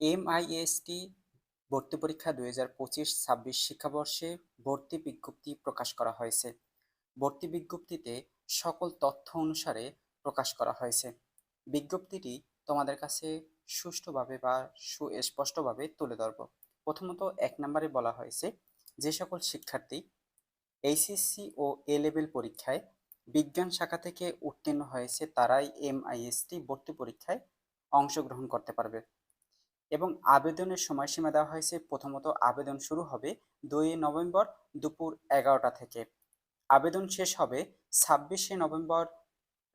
MIST ভর্তি পরীক্ষা দুই হাজার পঁচিশ ছাব্বিশ শিক্ষাবর্ষে ভর্তি বিজ্ঞপ্তি প্রকাশ করা হয়েছে। ভর্তি বিজ্ঞপ্তিতে সকল তথ্য অনুসারে প্রকাশ করা হয়েছে। বিজ্ঞপ্তিটি তোমাদের কাছে সুষ্ঠুভাবে বা সুস্পষ্টভাবে তুলে ধরব। প্রথমত এক নম্বরে বলা হয়েছে, যে সকল শিক্ষার্থী এইচএসসি ও এ লেভেল পরীক্ষায় বিজ্ঞান শাখা থেকে উত্তীর্ণ হয়েছে, তারাই এমআইএসটি ভর্তি পরীক্ষায় অংশগ্রহণ করতে পারবে। এবং আবেদনের সময়সীমা দেওয়া হয়েছে। প্রথমত আবেদন শুরু হবে দুই নভেম্বর দুপুর এগারোটা থেকে। আবেদন শেষ হবে ছাব্বিশে নভেম্বর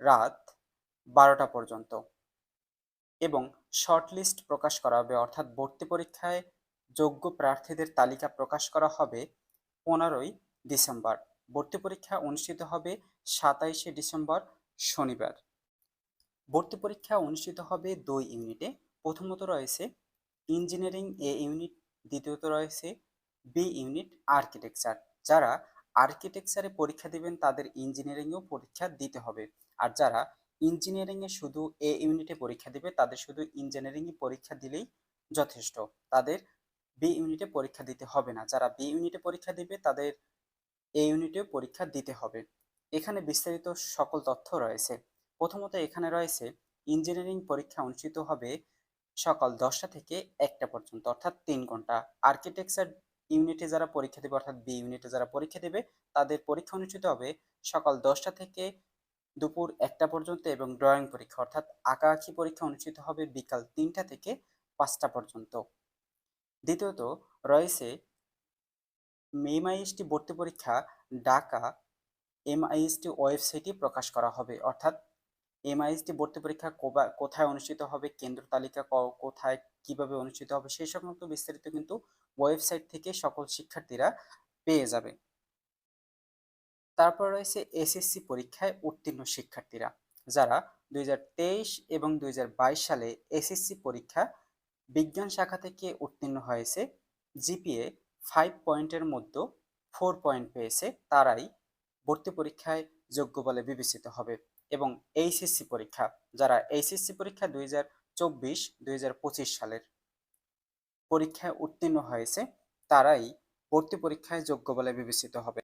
রাত বারোটা পর্যন্ত। এবং শর্টলিস্ট প্রকাশ করা হবে, অর্থাৎ ভর্তি পরীক্ষায় যোগ্য প্রার্থীদের তালিকা প্রকাশ করা হবে পনেরোই ডিসেম্বর। ভর্তি পরীক্ষা অনুষ্ঠিত হবে সাতাইশে ডিসেম্বর শনিবার। ভর্তি পরীক্ষা অনুষ্ঠিত হবে দুই ইউনিটে। প্রথমত রয়েছে ইঞ্জিনিয়ারিং এ ইউনিট দ্বিতীয়ত রয়েছে বি ইউনিট আর্কিটেকচার। যারা আর্কিটেকচারে পরীক্ষা দিবেন, তাদের ইঞ্জিনিয়ারিংয়েও পরীক্ষা দিতে হবে। আর যারা ইঞ্জিনিয়ারিংয়ে শুধু এ ইউনিটে পরীক্ষা দিবে, তাদের শুধু ইঞ্জিনিয়ারিংয়ে পরীক্ষা দিলেই যথেষ্ট। তাদের বি ইউনিটে পরীক্ষা দিতে হবে না। যারা বি ইউনিটে পরীক্ষা দিবে, তাদের এ ইউনিটেও পরীক্ষা দিতে হবে। এখানে বিস্তারিত সকল তথ্য রয়েছে। প্রথমত এখানে রয়েছে, ইঞ্জিনিয়ারিং পরীক্ষা অনুষ্ঠিত হবে সকাল দশটা থেকে একটা পর্যন্ত। অর্থাৎ তিন ঘণ্টা। আর্কিটেকচার ইউনিটে যারা পরীক্ষা দেবে, অর্থাৎ বি ইউনিটে যারা পরীক্ষা দেবে, তাদের পরীক্ষা অনুষ্ঠিত হবে সকাল দশটা থেকে দুপুর একটা পর্যন্ত এবং ড্রয়িং পরীক্ষা। অর্থাৎ আঁকাআঁকি পরীক্ষা অনুষ্ঠিত হবে বিকাল তিনটা থেকে পাঁচটা পর্যন্ত। দ্বিতীয়ত, রয়েছে এমআইএসটি ভর্তি পরীক্ষা, ঢাকা এমআইএসটি ওয়েবসাইটে প্রকাশ করা হবে। অর্থাৎ এমআইএসটি ভর্তি পরীক্ষা কোথায় অনুষ্ঠিত হবে, কেন্দ্র তালিকা কোথায় কীভাবে অনুষ্ঠিত হবে, সেই সংক্রান্ত বিস্তারিত কিন্তু ওয়েবসাইট থেকে সকল শিক্ষার্থীরা পেয়ে যাবে। তারপর রয়েছে এসএসসি পরীক্ষায় উত্তীর্ণ শিক্ষার্থীরা, যারা দুই হাজার তেইশ এবং দুই হাজার বাইশ সালে এসএসসি পরীক্ষা বিজ্ঞান শাখা থেকে উত্তীর্ণ হয়েছে জিপিএ ফাইভ পয়েন্টের মধ্যে ফোর পয়েন্ট পেয়েছে, তারাই ভর্তি পরীক্ষায় যোগ্য বলে বিবেচিত হবে। এবং এইচএসসি পরীক্ষা, যারা এইচএসসি পরীক্ষা দুই হাজার চব্বিশ, দুই সালের পরীক্ষায় উত্তীর্ণ হয়েছে, তারাই ভর্তি পরীক্ষায় যোগ্য বলে বিবেচিত হবে।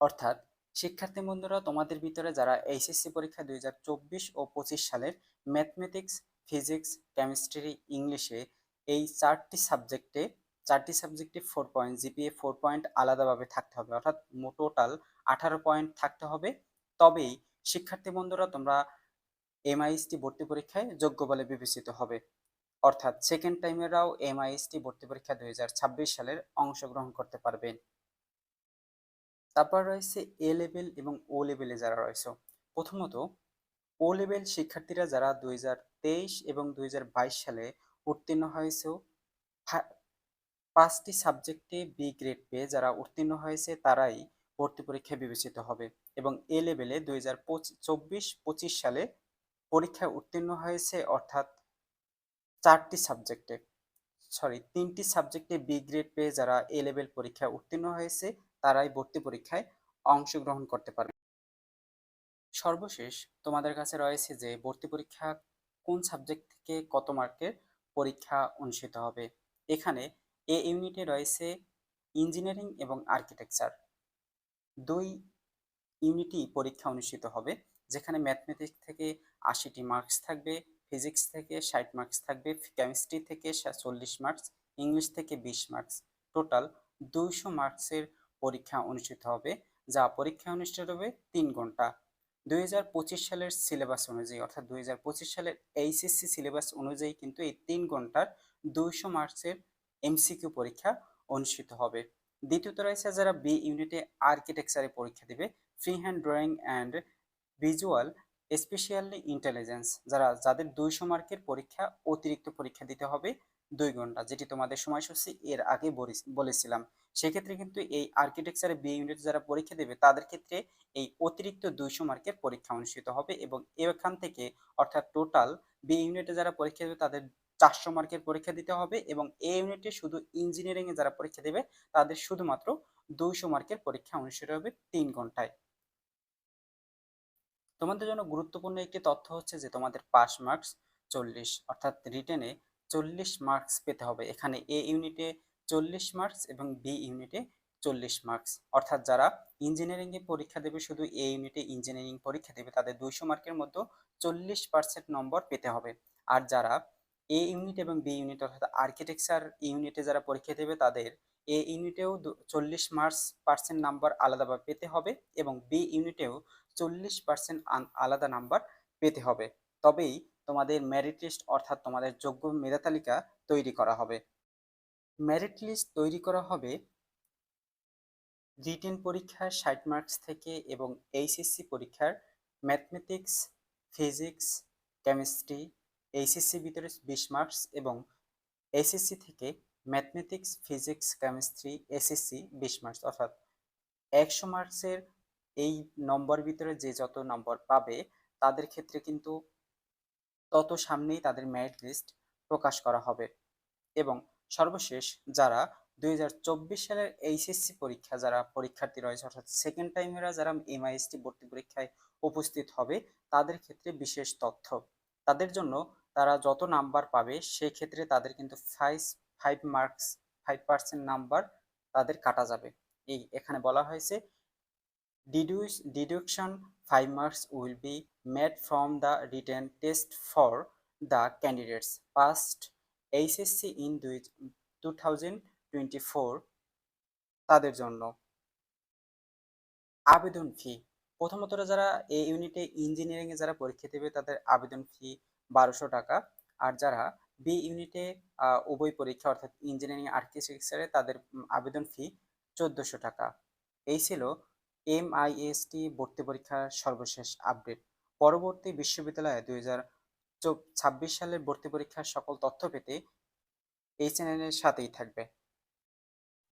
অর্থাৎ, শিক্ষার্থী বন্ধুরা, তোমাদের ভিতরে যারা এইচএসসি পরীক্ষা দুই হাজার চব্বিশ ও পঁচিশ সালের ম্যাথমেটিক্স ফিজিক্স কেমিস্ট্রি ইংলিশে এই চারটি সাবজেক্টে চারটি সাবজেক্টে four point GPA four point আলাদাভাবে থাকতে হবে। অর্থাৎ টোটাল আঠারো পয়েন্ট থাকতে হবে। তবেই শিক্ষার্থী বন্ধুরা, তোমরা এমআইএসটি ভর্তি পরীক্ষায় যোগ্য বলে বিবেচিত হবে। অর্থাৎ সেকেন্ড টাইমেরাও এমআইএসটি ভর্তি পরীক্ষা দুই সালের অংশগ্রহণ করতে পারবেন তারপর রয়েছে এ লেভেল এবং ও লেভেলে যারা রয়েছে, প্রথমত ও লেভেল শিক্ষার্থীরা যারা দুই হাজার তেইশ এবং দুই হাজার বাইশ সালে উত্তীর্ণ হয়েছে পাঁচটি সাবজেক্টে বি গ্রেড পেয়ে যারা উত্তীর্ণ হয়েছে, তারাই ভর্তি পরীক্ষায় বিবেচিত হবে এবং এ লেভেলে দুই হাজার চব্বিশ, পঁচিশ সালে পরীক্ষায় উত্তীর্ণ হয়েছে অর্থাৎ চারটি সাবজেক্টে সরি তিনটি সাবজেক্টে বি গ্রেড পেয়ে যারা এ লেভেল পরীক্ষায় উত্তীর্ণ হয়েছে, তারাই ভর্তি পরীক্ষায় অংশগ্রহণ করতে পারবে। সর্বশেষ তোমাদের কাছে রয়েছে যে ভর্তি পরীক্ষা কোন সাবজেক্ট থেকে কত মার্কের পরীক্ষা অনুষ্ঠিত হবে। এখানে এ ইউনিটে রয়েছে ইঞ্জিনিয়ারিং এবং আর্কিটেকচার দুই ইউনিটই পরীক্ষা অনুষ্ঠিত হবে, যেখানে ম্যাথমেটিক্স থেকে আশিটি মার্কস থাকবে ফিজিক্স থেকে ষাট মার্কস থাকবে কেমিস্ট্রি থেকে চল্লিশ মার্কস ইংলিশ থেকে বিশ মার্কস টোটাল দুইশো মার্কসের পরীক্ষা অনুষ্ঠিত হবে, যা পরীক্ষা অনুষ্ঠিত হবে তিন ঘণ্টা। দুই হাজার পঁচিশ সালের সিলেবাস অনুযায়ী, অর্থাৎ দুই হাজার পঁচিশ সালের এইচএসসি সিলেবাস অনুযায়ী কিন্তু এই তিন ঘণ্টার দুইশো মার্কসের এমসিকিউ পরীক্ষা অনুষ্ঠিত হবে। দ্বিতীয়ত রয়েছে যারা বি ইউনিটে আর্কিটেকচারে পরীক্ষা দেবে free hand drawing and visual specially intelligence যারা, যাদের দুইশো মার্কের পরীক্ষা, অতিরিক্ত পরীক্ষা দিতে হবে দুই ঘণ্টা, যেটি তোমাদের সময়সূচি এর আগে বলেছিলাম। সেক্ষেত্রে কিন্তু এই আর্কিটেকচারে বি ইউনিট যারা পরীক্ষা দেবে, তাদের ক্ষেত্রে এই অতিরিক্ত দুইশো মার্কের পরীক্ষা অনুষ্ঠিত হবে এবং এখান থেকে অর্থাৎ টোটাল বি ইউনিটে যারা পরীক্ষা দেবে, তাদের চারশো মার্কের পরীক্ষা দিতে হবে এবং এ ইউনিটে শুধু ইঞ্জিনিয়ারিংয়ে যারা পরীক্ষা দেবে, তাদের শুধুমাত্র দুইশো মার্কের পরীক্ষা অনুষ্ঠিত হবে তিন ঘন্টায়। তোমাদের জন্য গুরুত্বপূর্ণ একটি তথ্য হচ্ছে যে তোমাদের পাস মার্কস চল্লিশ, অর্থাৎ রিটেনে চল্লিশ মার্কস পেতে হবে। এখানে এ ইউনিটে চল্লিশ মার্কস এবং বি ইউনিটে চল্লিশ মার্কস। অর্থাৎ যারা ইঞ্জিনিয়ারিংয়ে পরীক্ষা দেবে, শুধু এ ইউনিটে ইঞ্জিনিয়ারিং পরীক্ষা দেবে, তাদের দুইশো মার্কের মধ্যে চল্লিশ পার্সেন্ট নম্বর পেতে হবে। আর যারা এ ইউনিট এবং বি ইউনিট অর্থাৎ আর্কিটেকচার ইউনিটে যারা পরীক্ষা দেবে তাদের এ ইউনিটেও চল্লিশ মার্কস পার্সেন্ট নাম্বার আলাদাভাবে পেতে হবে এবং বি ইউনিটেও চল্লিশ পার্সেন্ট আলাদা নাম্বার পেতে হবে। তবেই তোমাদের মেরিট লিস্ট অর্থাৎ তোমাদের যোগ্য মেধা তালিকা তৈরি করা হবে। মেরিট লিস্ট তৈরি করা হবে রিটেন পরীক্ষার ষাট মার্কস থেকে এবং এইচএসসি পরীক্ষার ম্যাথমেটিক্স ফিজিক্স কেমিস্ট্রি এইচএসসি ভিতরে বিশ মার্কস এবং এসএসসি থেকে ম্যাথমেটিক্স ফিজিক্স কেমিস্ট্রি এসএসসি বিশ মার্কস অর্থাৎ একশো মার্কসের এই নম্বর ভিতরে যে যত নম্বর পাবে, তাদের ক্ষেত্রে কিন্তু তত সামনেই তাদের মেরিট লিস্ট প্রকাশ করা হবে। এবং সর্বশেষ যারা দুই হাজার চব্বিশ সালের এইচএসসি পরীক্ষা, যারা পরীক্ষার্থী রয়েছে, অর্থাৎ সেকেন্ড টাইমেরা যারা এমআইএসটি ভর্তি পরীক্ষায় উপস্থিত হবে, তাদের ক্ষেত্রে বিশেষ তথ্য। তাদের জন্য তারা যত নাম্বার পাবে, সেক্ষেত্রে তাদের কিন্তু five five marks five percent number তাদের কাটা যাবে। এই এখানে বলা হয়েছে deduce deduction five marks will be made from the written test for the candidates past HSC in দুই টু থাউজেন্ড টোয়েন্টি ফোর তাদের জন্য। আবেদন ফি প্রথমত যারা এই ইউনিটে ইঞ্জিনিয়ারিংয়ে যারা পরীক্ষা দেবে, তাদের আবেদন ফি বারোশো টাকা। আর যারা বি ইউনিটে উভয় পরীক্ষা, অর্থাৎ ইঞ্জিনিয়ারিং আর্কিটেকচারে তাদের আবেদন ফি চোদ্দোশো টাকা। এই ছিল এম আইএসটি ভর্তি পরীক্ষার সর্বশেষ আপডেট পরবর্তী বিশ্ববিদ্যালয়ে দুই হাজার ছাব্বিশ সালের ভর্তি পরীক্ষার সকল তথ্য পেতে এই চ্যানেলের সাথেই থাকবে।